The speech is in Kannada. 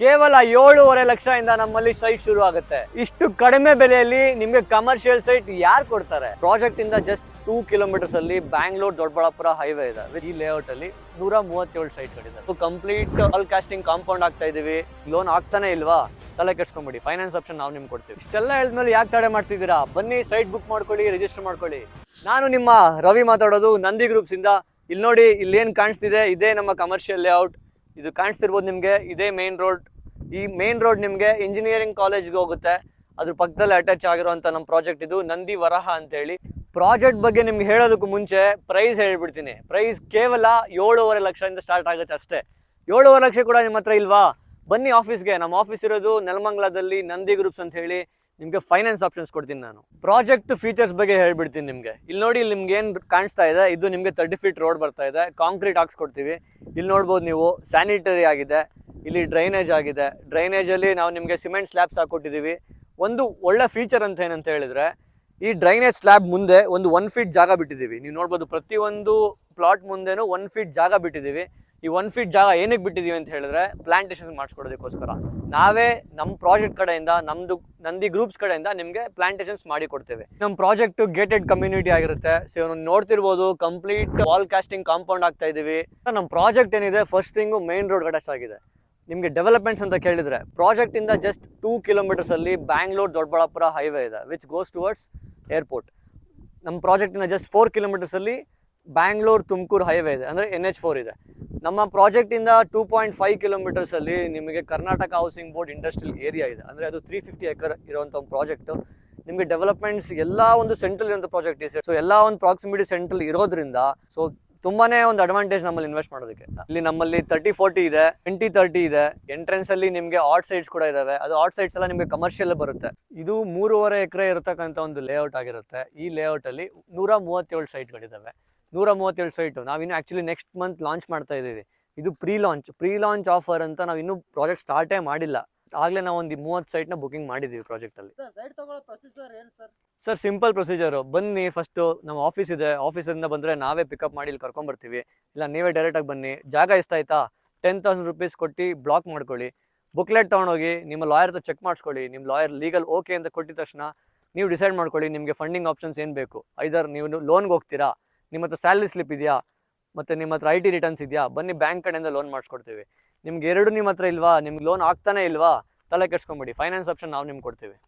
ಕೇವಲ ಏಳೂವರೆ ಲಕ್ಷದಿಂದ ನಮ್ಮಲ್ಲಿ ಸೈಟ್ ಶುರು ಆಗುತ್ತೆ. ಇಷ್ಟು ಕಡಿಮೆ ಬೆಲೆಯಲ್ಲಿ ನಿಮ್ಗೆ ಕಮರ್ಷಿಯಲ್ ಸೈಟ್ ಯಾರು ಕೊಡ್ತಾರೆ? ಪ್ರಾಜೆಕ್ಟ್ ಇಂದ ಜಸ್ಟ್ ಟೂ ಕಿಲೋಮೀಟರ್ಸ್ ಅಲ್ಲಿ ಬ್ಯಾಂಗ್ಳೂರ್ ದೊಡ್ಡಬಳ್ಳಾಪುರ ಹೈವೇ ಇದೆ. ಈ ಲೇಔಟ್ ಅಲ್ಲಿ ನೂರ ಮೂವತ್ತೇಳು so complete wall casting compound ಆಗ್ತಾ ಇದೀವಿ ಲೋನ್ ಆಗ್ತಾನೆ ಇಲ್ವಾ? ತಲೆ ಕೆಡ್ಸ್ಕೊಂಬಿಡಿ. ಫೈನಾನ್ಸ್ ಆಪ್ಷನ್ ನಾವು ನಿಮ್ಗೆ ಕೊಡ್ತೀವಿ. ಇಷ್ಟೆಲ್ಲ ಹೇಳಿದ್ಮೇಲೆ ಯಾಕೆ ತಡೆ ಮಾಡ್ತಿದ್ದೀರಾ? ಬನ್ನಿ ಸೈಟ್ ಬುಕ್ ಮಾಡ್ಕೊಳ್ಳಿ ರಿಜಿಸ್ಟರ್ ಮಾಡ್ಕೊಳ್ಳಿ. ನಾನು ನಿಮ್ಮ ರವಿ ಮಾತಾಡೋದು ನಂದಿ ಗ್ರೂಪ್ಸ್ ಇಂದ. ಇಲ್ಲಿ ನೋಡಿ ಇಲ್ಲೇನು ಕಾಣಿಸ್ತಿದೆ, ಇದೇ ನಮ್ಮ ಕಮರ್ಷಿಯಲ್ ಲೇಔಟ್ ಇದು ಕಾಣಿಸ್ತಿರ್ಬೋದು ನಿಮಗೆ, ಇದೇ ಮೇನ್ ರೋಡ್ ಈ ಮೇನ್ ರೋಡ್ ನಿಮಗೆ ಇಂಜಿನಿಯರಿಂಗ್ ಕಾಲೇಜ್ಗೆ ಹೋಗುತ್ತೆ. ಅದ್ರ ಪಕ್ಕದಲ್ಲಿ ಅಟ್ಯಾಚ್ ಆಗಿರುವಂಥ ನಮ್ಮ ಪ್ರಾಜೆಕ್ಟ್ ಇದು, ನಂದಿ ವರಹ ಅಂತೇಳಿ. ಪ್ರಾಜೆಕ್ಟ್ ಬಗ್ಗೆ ನಿಮ್ಗೆ ಹೇಳೋದಕ್ಕೂ ಮುಂಚೆ ಪ್ರೈಸ್ ಹೇಳ್ಬಿಡ್ತೀನಿ. ಪ್ರೈಸ್ ಕೇವಲ ಏಳೂವರೆ ಲಕ್ಷದಿಂದ ಸ್ಟಾರ್ಟ್ ಆಗುತ್ತೆ ಅಷ್ಟೇ. ಏಳೂವರೆ ಲಕ್ಷ ಕೂಡ ನಿಮ್ಮ ಹತ್ರ ಇಲ್ವಾ? ಬನ್ನಿ ಆಫೀಸ್ಗೆ ನಮ್ಮ ಆಫೀಸ್ ಇರೋದು ನೆಲಮಂಗ್ಲದಲ್ಲಿ ನಂದಿ ಗ್ರೂಪ್ಸ್ ಅಂತ ಹೇಳಿ. ನಿಮಗೆ ಫೈನಾನ್ಸ್ ಆಪ್ಷನ್ಸ್ ಕೊಡ್ತೀನಿ ನಾನು. ಪ್ರಾಜೆಕ್ಟ್ ಫೀಚರ್ಸ್ ಬಗ್ಗೆ ಹೇಳ್ಬಿಡ್ತೀನಿ ನಿಮಗೆ. ಇಲ್ಲಿ ನೋಡಿ, ಇಲ್ಲಿ ನಿಮ್ಗೆ ಏನು ಕಾಣಿಸ್ತಾ ಇದೆ? ಇದು ನಿಮಗೆ ತರ್ಟಿ ಫೀಟ್ ರೋಡ್ ಬರ್ತಾ ಇದೆ. ಕಾಂಕ್ರೀಟ್ ಹಾಕ್ಸ್ಕೊಡ್ತೀವಿ ಇಲ್ಲಿ ನೋಡ್ಬೋದು ನೀವು ಸ್ಯಾನಿಟರಿ ಆಗಿದೆ. ಇಲ್ಲಿ ಡ್ರೈನೇಜ್ ಆಗಿದೆ. ಡ್ರೈನೇಜಲ್ಲಿ ನಾವು ನಿಮಗೆ ಸಿಮೆಂಟ್ ಸ್ಲ್ಯಾಬ್ಸ್ ಹಾಕ್ಕೊಟ್ಟಿದ್ದೀವಿ ಒಂದು ಒಳ್ಳೆ ಫೀಚರ್ ಅಂತ ಏನಂತ ಹೇಳಿದ್ರೆ, ಈ ಡ್ರೈನೇಜ್ ಸ್ಲ್ಯಾಬ್ ಮುಂದೆ ಒಂದು ಒನ್ ಫೀಟ್ ಜಾಗ ಬಿಟ್ಟಿದ್ದೀವಿ ನೀವು ನೋಡ್ಬೋದು, ಪ್ರತಿಯೊಂದು ಪ್ಲಾಟ್ ಮುಂದೆನೂ ಒನ್ ಫೀಟ್ ಜಾಗ ಬಿಟ್ಟಿದ್ದೀವಿ ಈ ಒನ್ ಫೀಟ್ ಜಾಗ ಏನಕ್ಕೆ ಬಿಟ್ಟಿದ್ದೀವಿ ಅಂತ ಹೇಳಿದ್ರೆ ಪ್ಲಾಂಟೇಶನ್ ಮಾಡಿಸ್ಕೊಡೋದಕ್ಕೋಸ್ಕರ. ನಾವೇ ನಮ್ಮ ಪ್ರಾಜೆಕ್ಟ್ ಕಡೆಯಿಂದ ನಮ್ಮದು ನಂದಿ ಗ್ರೂಪ್ಸ್ ಕಡೆಯಿಂದ ನಿಮಗೆ ಪ್ಲಾಂಟೇಶನ್ಸ್ ಮಾಡಿ ಕೊಡ್ತೇವೆ. ನಮ್ಮ ಪ್ರಾಜೆಕ್ಟ್ ಗೇಟೆಡ್ ಕಮ್ಯುನಿಟಿ ಆಗಿರುತ್ತೆ. ಸೊ ನೋಡ್ತಿರ್ಬೋದು ಕಂಪ್ಲೀಟ್ ವಾಲ್ ಕಾಸ್ಟಿಂಗ್ ಕಾಂಪೌಂಡ್ ಆಗ್ತಾ ಇದೀವಿ. ನಮ್ಮ ಪ್ರಾಜೆಕ್ಟ್ ಏನಿದೆ first thing main road attach ಆಗಿದೆ. ನಿಮಗೆ ಡೆವಲಪ್ಮೆಂಟ್ಸ್ ಅಂತ ಕೇಳಿದರೆ ಪ್ರಾಜೆಕ್ಟ್ ಇಂದ ಜಸ್ಟ್ ಟೂ ಕಿಲೋಮೀಟರ್ಸ್ ಅಲ್ಲಿ ಬ್ಯಾಂಗ್ಳೂರ್ ದೊಡ್ಡಬಳ್ಳಾಪುರ ಹೈವೇ ಇದೆ ವಿಚ್ ಗೋಸ್ ಟುವರ್ಡ್ಸ್ ಏರ್ಪೋರ್ಟ್ ನಮ್ಮ ಪ್ರಾಜೆಕ್ಟ್ ಇಂದ ಜಸ್ಟ್ ಫೋರ್ ಕಿಲೋಮೀಟರ್ಸ್ ಅಲ್ಲಿ ಬ್ಯಾಂಗ್ಳೂರ್ ತುಮಕೂರು ಹೈವೇ ಇದೆ. ಅಂದರೆ ಎನ್ ಎಚ್ ಫೋರ್ ಇದೆ. ನಮ್ಮ ಪ್ರಾಜೆಕ್ಟ್ ಇಂದ ಟೂ ಪಾಯಿಂಟ್ ಫೈವ್ ಕಿಲೋಮೀಟರ್ಸ್ ಅಲ್ಲಿ ನಿಮಗೆ Karnataka housing board industrial area ಇದೆ. ಅಂದರೆ ಅದು ತ್ರೀ ಫಿಫ್ಟಿ ಎಕರ್ ಇರುವಂಥ ಒಂದು ಪ್ರಾಜೆಕ್ಟ್ ನಿಮಗೆ ಡೆವಲಪ್ಮೆಂಟ್ಸ್ ಎಲ್ಲ ಒಂದು ಸೆಂಟ್ರಲ್ ಇರುವಂಥ ಪ್ರಾಜೆಕ್ಟ್ ಇದೆ. ಸೊ ಎಲ್ಲ ಒಂದು ಪ್ರಾಕ್ಸಿಮಿಟಿ ಸೆಂಟ್ರಲ್ ಇರೋದ್ರಿಂದ ಸೊ ತುಂಬಾನೇ ಒಂದು ಅಡ್ವಾಂಟೇಜ್ ನಮ್ಮಲ್ಲಿ ಇನ್ವೆಸ್ಟ್ ಮಾಡೋದಕ್ಕೆ. ಇಲ್ಲಿ ನಮ್ಮಲ್ಲಿ ತರ್ಟಿ ಫೋರ್ಟಿ ಇದೆ ಟ್ವೆಂಟಿ ತರ್ಟಿ ಇದೆ. ಎಂಟ್ರೆನ್ಸ್ ಅಲ್ಲಿ ನಿಮಗೆ ಆಟ್ ಸೈಡ್ಸ್ ಕೂಡ ಇದಾವೆ. ಅದು ಆಟ್ ಸೈಡ್ಸ್ ಎಲ್ಲ ನಿಮಗೆ ಕಮರ್ಷಿಯಲ್ ಬರುತ್ತೆ. ಇದು ಮೂರುವರೆ ಎಕರೆ ಇರತಕ್ಕಂಥ ಒಂದು ಲೇಔಟ್ ಆಗಿರುತ್ತೆ. ಈ ಲೇಔಟ್ ಅಲ್ಲಿ ನೂರ ಮೂವತ್ತೇಳು ಸೈಟ್ಗಳಿದಾವೆ ನೂರ ಮೂವತ್ತೇಳು ಸೈಟು. ನಾವಿನ್ನು ಆ್ಯಕ್ಚುಲಿ ನೆಕ್ಸ್ಟ್ ಮಂತ್ ಲಾಂಚ್ ಮಾಡ್ತಾ ಇದ್ದೀವಿ. ಇದು pre launch pre launch offer ಅಂತ ನಾವು ಇನ್ನೂ ಪ್ರಾಜೆಕ್ಟ್ ಸ್ಟಾರ್ಟೇ ಮಾಡಿಲ್ಲ. ಆಗಲೇ ನಾವು ಒಂದು ಮೂವತ್ತು ಸೈಟ್ನ ಬುಕಿಂಗ್ ಮಾಡಿದ್ದೀವಿ ಪ್ರಾಜೆಕ್ಟಲ್ಲಿ ಸರ್ ಸರ್? ಸಿಂಪಲ್ ಪ್ರೊಸೀಜರು ಬನ್ನಿ ಫಸ್ಟು ನಮ್ಮ ಆಫೀಸ್ ಇದೆ. ಆಫೀಸಿಂದ ಬಂದರೆ ನಾವೇ ಪಿಕಪ್ ಮಾಡಿ ಇಲ್ಲಿ ಕರ್ಕೊಂಬರ್ತೀವಿ ಇಲ್ಲ ನೀವೇ ಡೈರೆಕ್ಟಾಗಿ ಬನ್ನಿ. ಜಾಗ ಎಷ್ಟಾಯ್ತಾ ಟೆನ್ ತೌಸಂಡ್ ರುಪೀಸ್ ಕೊಟ್ಟು ಬ್ಲಾಕ್ ಮಾಡ್ಕೊಳ್ಳಿ. ಬುಕ್ಲೆಟ್ ತೊಗೊಂಡೋಗಿ ನಿಮ್ಮ ಲಾಯರ್ ಹತ್ರ ಚೆಕ್ ಮಾಡಿಸ್ಕೊಳ್ಳಿ. ನಿಮ್ಮ ಲಾಯರ್ ಲೀಗಲ್ ಓಕೆ ಅಂತ ಕೊಟ್ಟಿದ ತಕ್ಷಣ ನೀವು ಡಿಸೈಡ್ ಮಾಡ್ಕೊಳ್ಳಿ ನಿಮಗೆ ಫಂಡಿಂಗ್ ಆಪ್ಷನ್ಸ್ ಏನು ಬೇಕು. ಐದರ್ ನೀವು ಲೋನ್ಗೆ ಹೋಗ್ತೀರಾ? ನಿಮ್ಮ ಹತ್ರ ಸ್ಯಾಲ್ರಿ ಸ್ಲಿಪ್ ಇದೆಯಾ? ಮತ್ತು ನಿಮ್ಮ ಹತ್ರ ಐ ಟಿ ರಿಟರ್ನ್ಸ್ ಇದೆಯಾ? ಬನ್ನಿ ಬ್ಯಾಂಕ್ ಕಡೆಯಿಂದ ಲೋನ್ ಮಾಡಿಸ್ಕೊಡ್ತೀವಿ. ನಿಮ್ಗೆ ಎರಡು ನಿಮ್ಮ ಹತ್ರ ಇಲ್ವಾ? ನಿಮ್ಗೆ ಲೋನ್ ಆಗ್ತಾನೆ ಇಲ್ವಾ? ತಲೆ ಕೆಡ್ಸ್ಕೊಂಬಿಡಿ. ಫೈನಾನ್ಸ್ ಆಪ್ಷನ್ ನಾವು ನಿಮ್ಗೆ ಕೊಡ್ತೀವಿ.